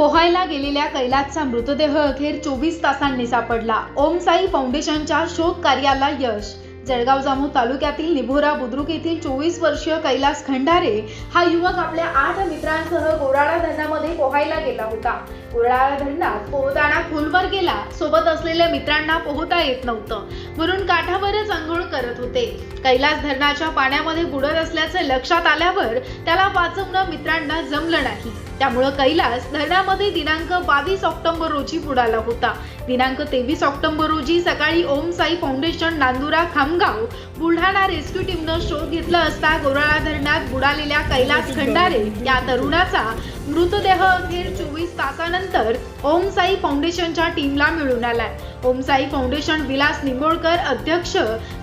पोहायला गेलेल्या कैलासचा मृतदेह अखेर चोवीस तासांनी सापडला. ओमसाई फाउंडेशनच्या शोध कार्याला यश. जळगाव जामू तालुक्यातील निभोरा बुद्रुक येथील चोवीस वर्षीय कैलास खंडारे हा युवक आपल्या आठ मित्रांसह गोराळा धरणामध्ये पोहायला गेला होता. गोराळा धरणात पोहताना खोलवर गेला. सोबत असलेल्या मित्रांना पोहता येत नव्हतं. म्हणून काठावरच आंघोळ करत होते. कैलास धरणाच्या पाण्यामध्ये बुडत असल्याचे लक्षात आल्यावर त्याला वाचवणं मित्रांना जमलं नाही. त्यामुळं कैलास धरणामध्ये दिनांक बावीस ऑक्टोबर रोजी बुडाला होता. दिनांक तेवीस ऑक्टोबर रोजी सकाळी ओम साई फाउंडेशन नांदुरा खामगाव बुलढाणा रेस्क्यू टीमनं शोध घेतला असता गोराळा धरणात बुडालेल्या कैलास खंडारे या तरुणाचा मृतदेह अखेर चोवीस तासानंतर ओम साई फाउंडेशनच्या टीमला मिळून आलाय. ओम साई फाउंडेशन विलास निंबोळकर अध्यक्ष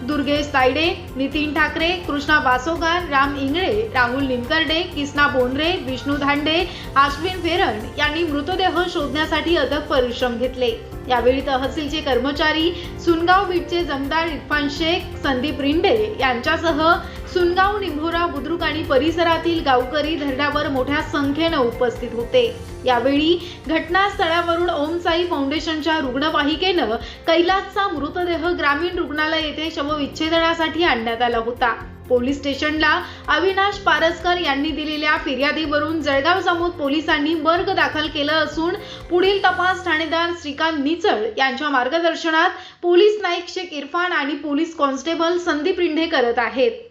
दुर्गेश तायडे नितीन ठाकरे कृष्णा वासोगार राम इंगळे राहुल निमकर्डे किसना बोंडरे विष्णू धांडे आश्विन फेरण यांनी मृतदेह शोधण्यासाठी अथक परिश्रम घेतले. यावेळी तहसीलचे कर्मचारी सुनगाव बीटचे जमदार इरफान शेख संदीप रिंडे यांच्यासह सुनगाव निंभोरा बुद्रुक आणि परिसरातील गावकरी धरणावर मोठ्या संख्येनं उपस्थित होते. यावेळी घटनास्थळावरून ओमसाई फाउंडेशनच्या रुग्णवाहिकेनं कैलासचा मृतदेह ग्रामीण रुग्णालय येथे शवविच्छेदनासाठी आणण्यात आला होता. पोलीस स्टेशनला अविनाश पारसकर यांनी दिलेल्या फिर्यादीवरून जळगाव जामोद पोलिसांनी वर्ग दाखल केलं असून पुढील तपास ठाणेदार श्रीकांत निचळ यांच्या मार्गदर्शनात पोलीस नाईक शेख इरफान आणि पोलीस कॉन्स्टेबल संदीप रिंढे करत आहेत.